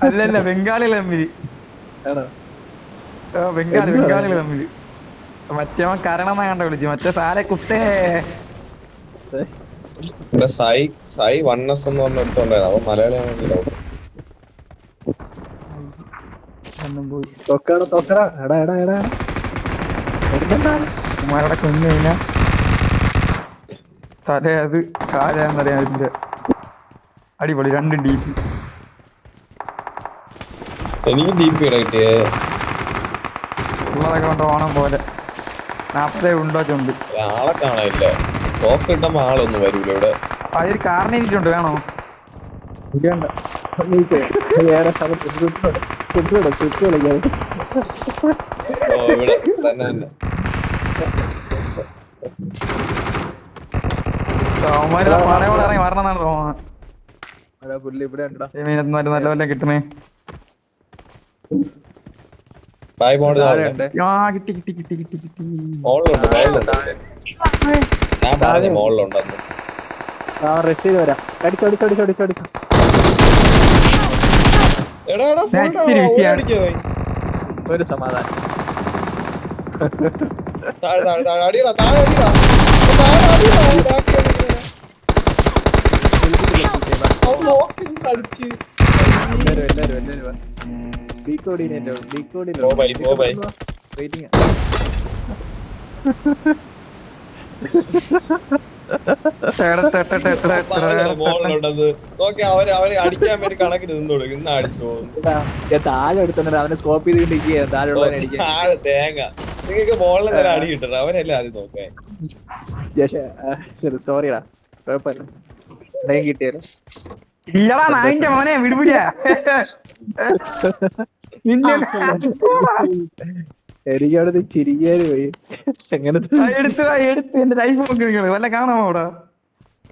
അല്ലല്ല ബംഗാളികൾ തമ്മിൽ ആ ബംഗാളി ബംഗാളികൾ തമ്മിൽ മറ്റേ കരണം കണ്ട വിളിച്ചു? മറ്റേ സാലെ കുട്ടേ സായി സായി വൺ എസ് എന്ന് പറഞ്ഞ എടുത്തോണ്ടായിരുന്നു അവൻ കൊന്നു കഴിഞ്ഞാ അത് കാലാന്നറിയാം അതിന്റെ അടിപൊളി രണ്ട് ഡീപ്പ് എനിക്ക് ഡി പി കിട്ടിയേ. ഉള്ളതൊക്കെ കൊണ്ട് ഓണം പോലെ? നാപ്പതേ ഉണ്ടോ ചുണ്ട്? ആളെ കാണാനില്ല. ടോക്ക് കിട്ടുമ്പോ ആളൊന്നും വരൂല ഇവിടെ. അതിൽ ഇരിക്കുന്നുണ്ട് വേണോ? ഇറങ്ങി വരണമെന്നാണ് തോന്നുന്നത്. നല്ല വല്ല കിട്ടുന്നേ. സായി ബോണ്ട് ആ കിട്ടി കിട്ടി കിട്ടി കിട്ടി കിട്ടി. മോളിലുണ്ട് ഞാൻ പറഞ്ഞു മോളിലുണ്ടെന്ന് ആ റെസ്റ്റ് ചെയ്ത് വരാം. അടിച്ചോ അടിച്ചോ അടിച്ചോ അടിച്ചോ അടിച്ചോ. ഒരു സമാധാനം. താഴെ താഴെ താഴെ. അടിയടാ താഴെ അടിയടാ. താഴെ അടിയടാ നോക്കി എല്ലാരും എല്ലാരും എല്ലാരും ബൈ. വെയിറ്റിംഗ് താഴെ അവനെ സ്കോപ്പ് ചെയ്ത് ഇരിക്കുക താഴെ അടിക്കാൻ. തേങ്ങ. നിങ്ങൾക്ക് മോളിൽ തന്നെ അടി കിട്ടണം. അവനല്ലേ ആദ്യം നോക്കേ. സോറിടാ കുഴപ്പമില്ല. കിട്ടിയാലോ ഇല്ലടാ നായിന്റെ മോനെ വിടുപിടിയാ. എനിക്ക് അവിടെ പോയി എങ്ങനെ ആ, എടുത്ത് എന്റെ ലൈഫ് നോക്കി വല്ല കാണാമോ അവിടെ?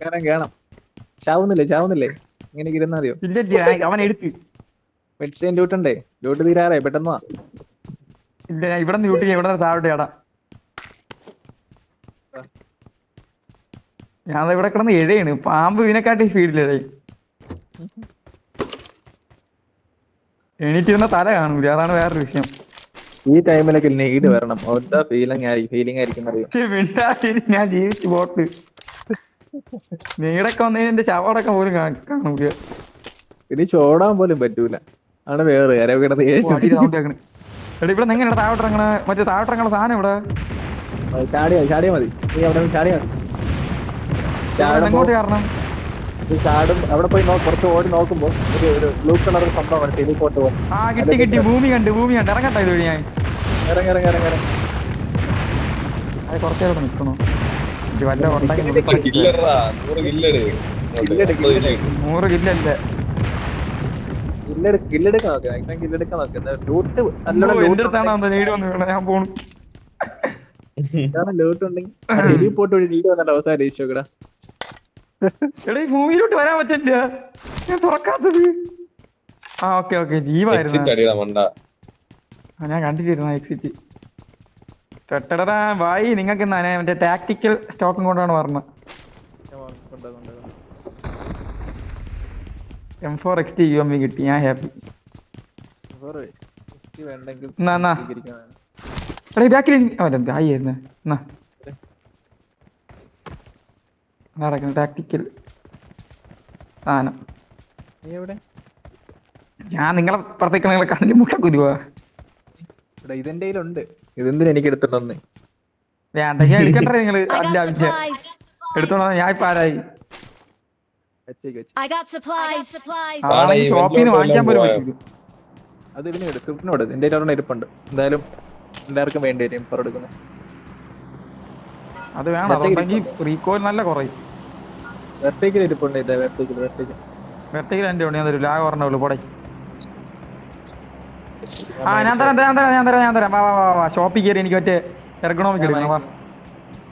കാണാം കാണാം. ചാവുന്നില്ലേ ചാവുന്നില്ലേ? ഇങ്ങനെ ഇരുന്നാ മതിയോ? ഇല്ല ഇല്ല, അവൻ എടുത്ത് മെഡിസിൻ ഡ്യൂട്ടുണ്ടേ ഡ്യൂട്ട് തീരാറേ പെട്ടെന്ന് വാ. ഇല്ല ഞാൻ ഇവിടെ ഡ്യൂട്ടി ഇവിടെ താഴോട്ട് ഞാൻ ഇവിടെ കിടന്ന് എഴയാണ്. പാമ്പ് ഇതിനെക്കാട്ടി സ്പീഡിലേ എണീറ്റിരുന്ന തല കാണൂല. അതാണ് വേറൊരു വിഷയം. ഈ ടൈമിലൊക്കെ നെയ്ഡ് വരണം. എന്താ ഫീലിംഗ് ആയി? ഫീലിംഗ് ആയിരിക്കും അറിയാം. ഞാൻ ജീവിച്ചു പോട്ട്. നീടൊക്കെ വന്നതിന് എന്റെ ചവടൊക്കെ പോലും കാണൂല. ഇനി ചോടാൻ പോലും പറ്റൂല. ആണ് വേറെ. എടാ ഇവിടെ എങ്ങനെ താഴോട്ടിറങ്ങണ മറ്റേ താഴോട്ടിറങ്ങണ സാധനം ഇവിടെ ചാടിയാ ചാടിയാ മതി. നീ അവിടെ ചാടിയാ മതി. എങ്ങോട്ട് കയറണം? ഇത് ചാടും അവിടെ പോയി നോ കുറച്ച് ഓടി നോക്കുമ്പോ ഒരു ഒരു ബ്ലൂ കളർ സംഭവമാണ് ടെലിപോർട്ട് പോലെ. ആ കിട്ടി കിട്ടി. ഭൂമി കണ്ട് ഭൂമി കണ്ട്. ഇറങ്ങട്ടെ ഇത് വഴി ഞാൻ. ഇറങ്ങി ഇറങ്ങി ഇറങ്ങി ഇറങ്ങി. അത് കുറച്ചേരം നിൽക്കണോ. വല്ല നൂറ് കില്ലല്ലേ കില്ലെടുക്കാൻ നോക്ക്. മാക്സിമം കില്ലെടുക്കാൻ നോക്ക്. ലൂട്ട് നല്ലോണം ഞാൻ പോണു. ലൂട്ട് ഉണ്ടെങ്കിൽ പോട്ട് വഴി ലീഡ് വന്നിട്ട് അവസാനം എടാ ഈ ഭൂമിയിലോട്ട് വരാൻ പറ്റില്ല. ഞാൻ തുറക്കാത്തത്. ആ ഓക്കെ ഓക്കെ ജീവായിരുന്നു. ആ, ഞാൻ കണ്ടിട്ടിരുന്നു എക്സിറ്റ് ടെട്ടടാ വായി നിങ്ങൾക്ക് എന്നാ മറ്റേ ടാക്ടിക്കൽ സ്റ്റോക്കും കൊണ്ടാണ് പറഞ്ഞത്. M four X T U M B കിട്ടി ഞാൻ ഹാപ്പി വേണ്ടെങ്കിൽ എന്നാ എന്നാ. ഇതാക്കി ആയിരുന്നു എന്നാ നടക്കുന്നു ടാക്ടിക്കൽ സാധനം. നീ എവിടെ? ഞാൻ നിങ്ങളെ പുറത്തേക്ക് നിങ്ങളെ കണ്ണിൽ മുട്ടക്കുരുവാ എടാ ഇതെന്റെ കയ്യിലുണ്ട്. ഇതെന്തിനാ എനിക്ക് എടുത്തിട്ടെന്ന് വേണ്ട ഞാൻ എടുക്കണ്ടേ നിങ്ങൾ got ആവശ്യം. എടുത്തോളാം ഞാൻ ഇപ്പൊ ആരായി? ഷോപ്പിൽ നിന്ന് വാങ്ങിക്കാൻ പോലും പറ്റില്ല അത് ഇതിന് എടുത്തിട്ടിനോട് സ്ക്രിപ്റ്റിനോട് എന്റെ കയ്യിൽ ഇരിപ്പുണ്ട്. എന്തായാലും എല്ലാവർക്കും വേണ്ടി വരും ഇപ്പൊ എടുക്കുന്നത് അത് വേണം അതുണ്ടെങ്കിൽ റീകോയിൽ നല്ല കുറയും. വെർട്ടേക്കിൽ ഇരിപ്പുണ്ട് ഇതാ വെർട്ടിക്കൽ വെർട്ടിക്കൽ വെർട്ടിക്കൽ എന്റെ ഉണ്ട് ഞാൻ തരും. ലാഗ് പറഞ്ഞുള്ളൂ പോടെ. ആ ഞാൻ തരാം ഞാൻ തരാം ഞാൻ തരാം ഞാൻ തരാം. വാ വാ വാ വാ. ഷോപ്പിൽ കയറി എനിക്ക് മറ്റേ എർഗണോമിക് എടുക്കണം വാ.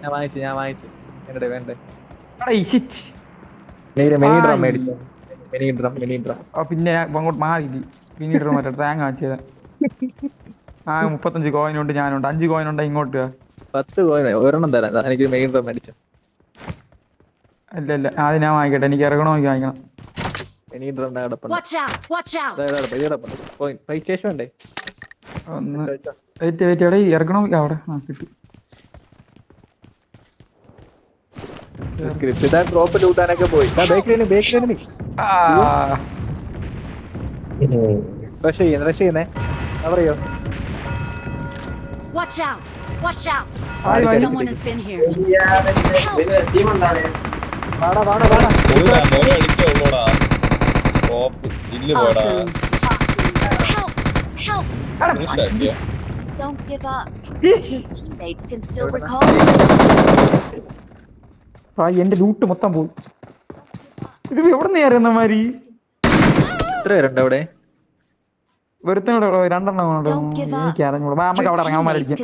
ഞാൻ വാങ്ങിച്ചു ഞാൻ വാങ്ങിച്ചു. എന്റെ വേണ്ടേ. Mini drum drum mini drum. പിന്നെ അങ്ങോട്ട് മാറി പിന്നീട് മറ്റേ തേങ്ങ കാണിച്ചത് ആ മുപ്പത്തഞ്ച് കോയിൻ ഉണ്ട് ഞാനുണ്ട്. അഞ്ച് കോയിൻ ഉണ്ട് ഇങ്ങോട്ട്. പത്ത് കോയിൻ ഒരെണ്ണം തരാം. എനിക്ക് മെയിൻ ഡ്രം മേടിച്ചു. ഇല്ല ഇല്ല. അത് ഞാൻ വാങ്ങിക്കട്ടെ. എനിക്ക് വാങ്ങിക്കണം. കിടപ്പുണ്ട്. പോയി. പൈ ശേഷം ഒന്ന് വെയിറ്റ് വെയിറ്റ്. എവിടെ ഇറങ്ങണം? അവിടെ. കിട്ടി. ഡ്രോപ്പ് ലൂട്ടാനൊക്കെ പോയി. ബേക്കറിന് ആ. റഷ് ചെയ്യുന്നേ റഷ് ചെയ്യുന്നേ. പറയോ. Watch out! Watch out! Someone has been here. വാടാ Awesome. Help! Help! Don't give up. Your teammates can still recall. ആ എന്റെ ലൂട്ട് മൊത്തം പോയി. ഇത് എവിടെ നിന്ന് കയറുന്ന മാതിരി? എത്ര പേരുണ്ട് അവിടെ? വെറുതെ രണ്ടെണ്ണം എനിക്ക് അറിഞ്ഞോളൂ വാ, നമുക്ക് അവിടെ ഇറങ്ങാൻ മാറിയിരിക്കും.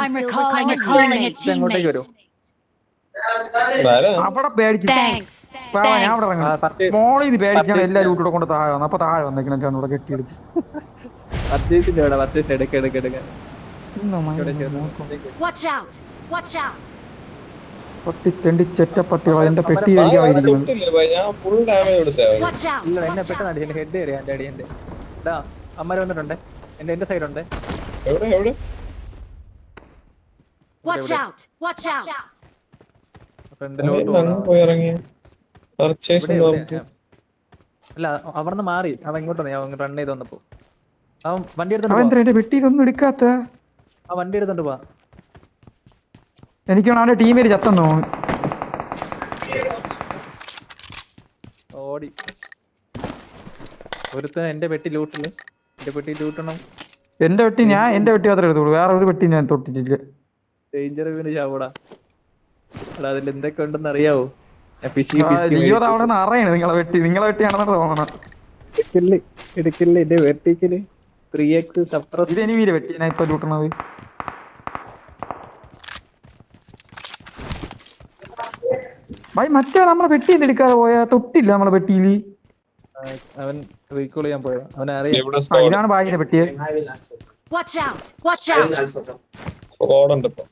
അങ്ങോട്ടേക്ക് വരാം? അവിടെ പേടിച്ചു. ഞാൻ അവിടെ ഇറങ്ങാം മോളിൽ ഇത് പേടിച്ചാണ് എല്ലാ ലൂട്ടൂടെ കൊണ്ട് താഴെ വന്നു. അപ്പൊ താഴെ വന്നേക്കണം ഞാൻ ഇവിടെ കെട്ടിയെടുത്ത്. പത്തേസിന്റെ അവിടെ പത്തേസിന്റെ എടുക്ക എടുക്ക എടുക്ക ഇവിടെ out! പത്തി തെണ്ടി എന്റെ പെട്ടി അമ്മ വന്നിട്ടുണ്ട്. എന്റെ എന്റെ സൈഡ് ഉണ്ട്. എവിടെ എവിടെ? Watch out! Watch out! ഫ്രണ്ടിലോട്ട് അവൻ അങ്ങ് പോയി ഇറങ്ങി പർച്ചേസ് ഇവിടെ ഇവിടെ. അല്ല അവിടുന്ന് മാറി. അവൻ ഇങ്ങോട്ട് വന്നു. അവൻ റൺ ചെയ്ത് വന്നപ്പോ. അവൻ വണ്ടി എടുത്തോണ്ട് എടുക്കാത്ത? ആ വണ്ടി എടുത്തോണ്ട് പോവാ. എനിക്ക് അവന്റെ ടീമിൽ ചത്തന്നു ഓടി. ഒരുത്തൻ എന്റെ പെട്ടി ലൂട്ടിൽ എന്റെ പെട്ടി ലൂട്ടണം എന്റെ വെട്ടി ഞാൻ എന്റെ വെട്ടി മാത്രമേ എടുത്തുള്ളൂ. വേറെ ഒരു വെട്ടി ഞാൻ തൊട്ടിട്ടില്ല. ഡേഞ്ചർ വീണ് ചാവൂടാ. എടാ അതിൽ എന്തൊക്കെ ഉണ്ടെന്ന് അറിയാവോ? അറിയണേ. നിങ്ങളെ വെട്ടി നിങ്ങളെ വെട്ടിയാണെന്ന് തോന്നണം. എടുക്കില്ല എടുക്കില്ല എന്റെ വെർട്ടിക്കൽ ത്രീ എക്സ് സപ്രസ് ഇത് എനിമീരെ വെട്ടി. ഞാൻ ഇപ്പൊ ലൂട്ടണത്. ഭായി മറ്റേ നമ്മളെ പെട്ടി എടുക്കാതെ പോയാ തൊട്ടില്ല നമ്മളെ പെട്ടിയിൽ അവൻ റീകോൾ ചെയ്യാൻ പോയത്. അവൻ അറിയാം. ഇതാണ് ഭായിന്റെ പെട്ടിയെ വാച്ച് ഔട്ട് വാച്ച് ഔട്ട് ഇപ്പൊ. പോയ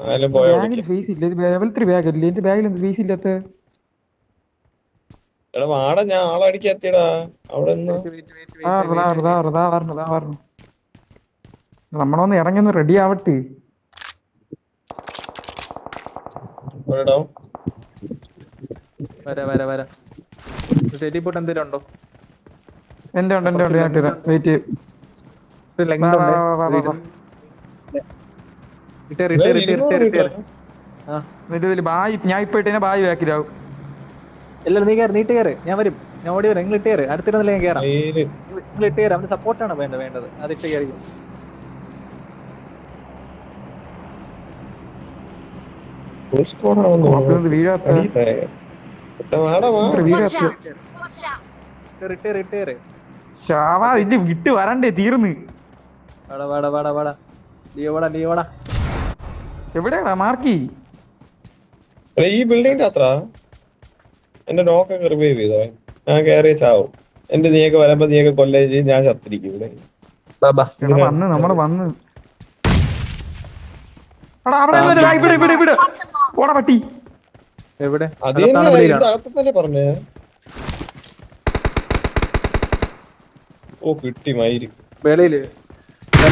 ബാഗിൽ ഫേസ് ഇല്ല. ഇത് ലെവൽ ത്രീ ബാഗ് അല്ലേ? എന്റെ ബാഗിൽ എന്ത് ഫേസ് ഇല്ലാത്ത? എടാ വാടാ ഞാൻ എത്തിയടാ. അവിടെ നമ്മളൊന്ന് ഇറങ്ങി റെഡി ആവട്ടെ. വരാ വരാ വരാ. എന്തെങ്കിലും ഉണ്ടോ? എന്റെ ഉണ്ട് എന്റെ ഉണ്ട്. ഞാൻ വെയിറ്റ് ചെയ്യും റിട്ടയർ റിട്ടയർ റിട്ടയർ റിട്ടയർ ആ എന്നിട്ട് ഇതിൽ ബായ് ഞാൻ ഇപ്പൊ ഇട്ടതിനെ ബായ് ബാക്കിലാവും എല്ലാരും നീ കയറി നീട്ട് കയറ് ഞാൻ വരും. ഞാൻ ഓടി വരാം. നിങ്ങൾ ഇട്ട് കയറ് അടുത്തിരുന്നില്ല ഞാൻ കയറാം മയിൽ നിങ്ങൾ ഇട്ട് കയറാം അവന് സപ്പോർട്ടാണ് വേണ്ടത്? വേണ്ടത്. അത് ഇട്ട് കയറി വിട്ട് വരണ്ടേ തീർന്ന്. വാടാ വാടാ വാടാ. എവിടെയാടാ? മാർക്കി ഈ ബിൽഡിംഗിന്റെ അത്ര? എന്റെ നോക്കൊക്കെ റിവൈവ് ചെയ്തോ? ഞാൻ കയറിയ ചാവും. എന്റെ നീയൊക്കെ വരുമ്പോ നീയൊക്കെ കൊല്ലേജ് ചെയ്യും. ഞാൻ ചത്തിരിക്കും ഇവിടെ. വന്ന് നമ്മൾ വന്ന്. പട്ടി. എവിടെ? പറഞ്ഞേ? ഓ കിട്ടി മയിൽ. വേളയിൽ.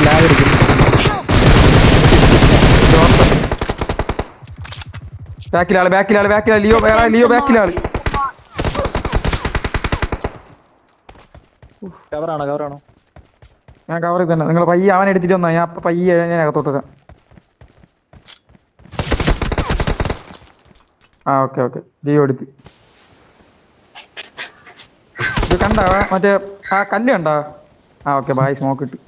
ലാഗ് ബാക്കിലാണ് ബാക്കിലാണ് ബാക്കിലാൾ ലിയോ വേറെ ലിയോ ബാക്കിലാണ് കവറാണോ കവറാണോ? ഞാൻ കവർ തന്നെ. നിങ്ങൾ പയ്യ അവൻ എടുത്തിട്ട് വന്നാ. ഞാൻ പയ്യ പയ്യെ ഞാൻ അകത്തോട്ട് വരാം ആ ഓക്കെ ഓക്കെ. ജിയോ എടുത്ത്. ഇത് കണ്ടാ? മറ്റേ ആ കല്ല് കണ്ടാ? ആ ഓക്കെ ബായ് സ്മോക്ക് ഇട്ടു.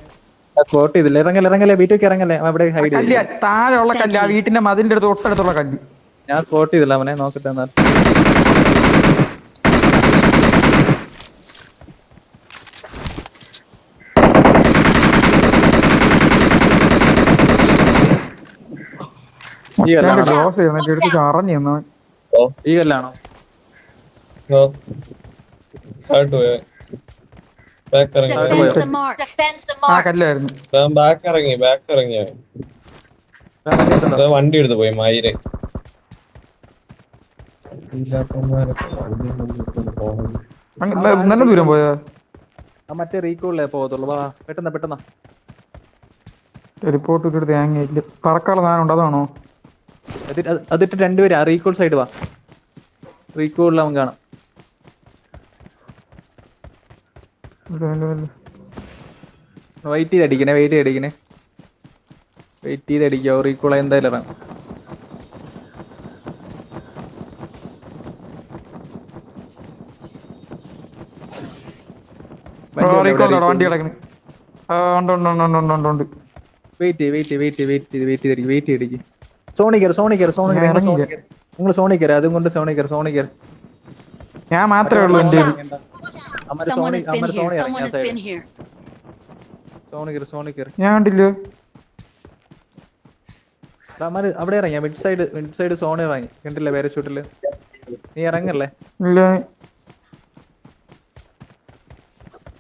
കോട്ട് ചെയ്തില്ല ഇറങ്ങല്ലേ ഇറങ്ങല്ലേ. വീട്ടിലേക്ക് ഇറങ്ങല്ലേ. താഴെ അവിടെ ഹൈഡ് കല്ല് താഴെയുള്ള കല്ല് ആ വീട്ടിന്റെ മതിലിന്റെ അടുത്ത് തൊട്ടടുത്തുള്ള കല്ല്. ഞാൻ കോട്ട് ചെയ്തില്ല അവനെ നോക്കട്ടെ എന്നാൽ ഈ കല്ലാണോ. ബാക്ക് ഇറങ്ങി ബാക്ക് ഇറങ്ങി ബാക്ക് ഇറങ്ങി അവൻ. വണ്ടി? എടുത്ത് പോയി മയിൽ ഇല്ലാത്തവന്മാരൊക്കെ അവിടെ നിന്ന് പോകുന്നത് അങ്ങ് ന- നല്ല ദൂരം പോയാ? മറ്റേ റീകോളിലേ പോകത്തുള്ളൂ. വാ പെട്ടെന്ന് പെട്ടെന്ന്. റിപ്പോർട്ട് തേങ്ങ ഇല്ല. പറക്കാനുള്ള സാധനം ഉണ്ട്? അതാണോ? അതിട്ട് രണ്ടുപേരാ റീക്കോൾ രണ്ടുപേരും ആ റീകോൾ സൈഡ് വാ. റീകോളിൽ അവൻ കാണാം. വെയിറ്റ് ചെയ്ത് അടിക്കണേ വെയിറ്റ് ചെയ്ത് അടിക്കണേ വെയിറ്റ് ചെയ്ത് അടിക്കോ റീകോൾ എന്തായാലും ഇറങ്ങും ആ, recall ആണ്, വണ്ടി ഉണ്ട് wait wait wait wait wait ചെയ്ത് വെയിറ്റ് ചെയ്തിരിക്കും സോണി കയറി സോണി കയറി സോണി ഞാൻ ഇറങ്ങിയില്ല. നിങ്ങൾ സോണി കയറി അതും കൊണ്ട് സോണി കയറി സോണി കയറി. ഞാൻ മാത്രമേ ഉള്ളൂ അമ്മ സോണി അമ്മ സോണി ഇറങ്ങി Someone ആ has side been here. Sony കയറി സോണി കയറി. ഞാൻ കണ്ടില്ല? അവിടെ ഇറങ്ങിയ mid side mid side Sony ഇറങ്ങി. കണ്ടില്ലേ പേരച്ചൂട്ടിൽ? നീ ഇറങ്ങല്ലേ? ഇല്ല.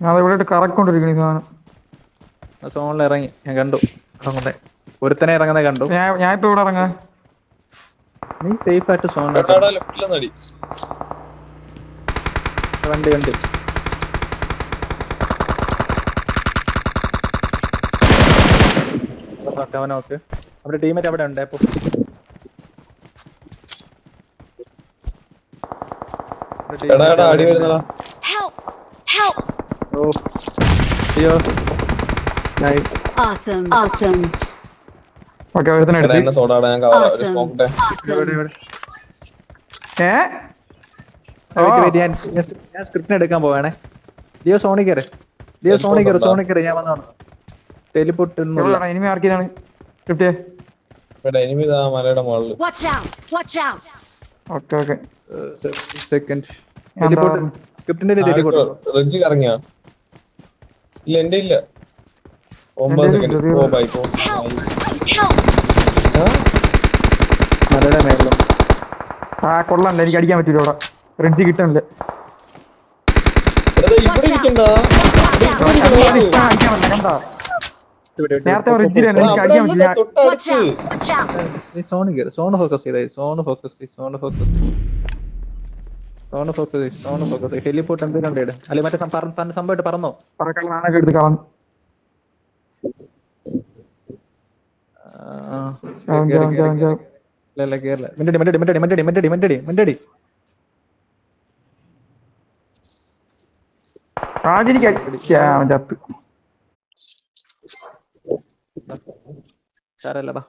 ഞാൻ ഇവിടെ കറക്കൊണ്ടിരിക്കണ സാധനം. ആ സോണിൽ ഇറങ്ങി. ഞാൻ കണ്ടു. ഇറങ്ങുന്നേ. ഒരുത്തനെ ഇറങ്ങുന്നത് കണ്ടു. ഞാൻ ഞാൻ ഇപ്പൊ ഇവിടെ ഇറങ്ങാം. നീ സേഫ് ആയിട്ട് സോണിൽ ലെഫ്റ്റിൽ കണ്ട് വണ്ടി നോക്ക്, അവിടെ ടീമേറ്റ് അവിടെ ഉണ്ട് അപ്പൊ എടാ എടാ അടി. വരുന്നടാ. Help! Help! ഓ അയ്യോ Nice. Awesome. Awesome. ഓക്കെ ഒരുത്തനെ എടാ എടുത്ത് എന്നെ സോഡാടാ ഞാൻ കവർ Awesome. നോക്കട്ടെ ഇവിടെ, ഇവിടെ. ഏ? Wait wait. ഞാൻ ഞാൻ സ്ക്രിപ്റ്റിന് എടുക്കാൻ പോവാണേ. ലിയോ സോണി കയറി ലിയോ സോണി കയറി സോണി കയറി ഞാൻ വന്നതാണ് ടെലിപോർട്ട് എവിടെയാണ് ഇനിമി ആർക്കിനാണ് സ്ക്രിപ്റ്റ് ഇവിടെ എനിമി ഇതാ മലയുടെ മുകളിൽ Watch out! Watch out! Okay okay. Second ഞാൻ ടെലിപോർട്ട് എന്താ- സ്ക്രിപ്റ്റിന്റെ ടെലിപോർട്ട് റിഡ്ജ് കറങ്ങിയാ? ഇല്ല എന്റെ ഇല്ല. ഒമ്പത്! മലയുടെ മേളിലും. ആ കൊള്ളാല്ല എനിക്ക് അടിക്കാൻ പറ്റില്ല ഇവിടെ. റെഡ്ജ് കിട്ടണില്ല. നേരത്തെ എടാ, എനിക്ക് അടിക്കാൻ പറ്റില്ല zone zone focus ചെയ്തായി zone focus zone focus zone focus focus heliport എന്തെങ്കിലും ഉണ്ട് മറ്റേ പറഞ്ഞ സംഭവമായിട്ട് പറഞ്ഞോ? എടുത്ത്. ഇല്ല മിണ്ടടി മിണ്ടടി മിണ്ടടി മിണ്ടടി മിണ്ടടി മിണ്ടടി മിണ്ടടി. സാരല്ല ബാ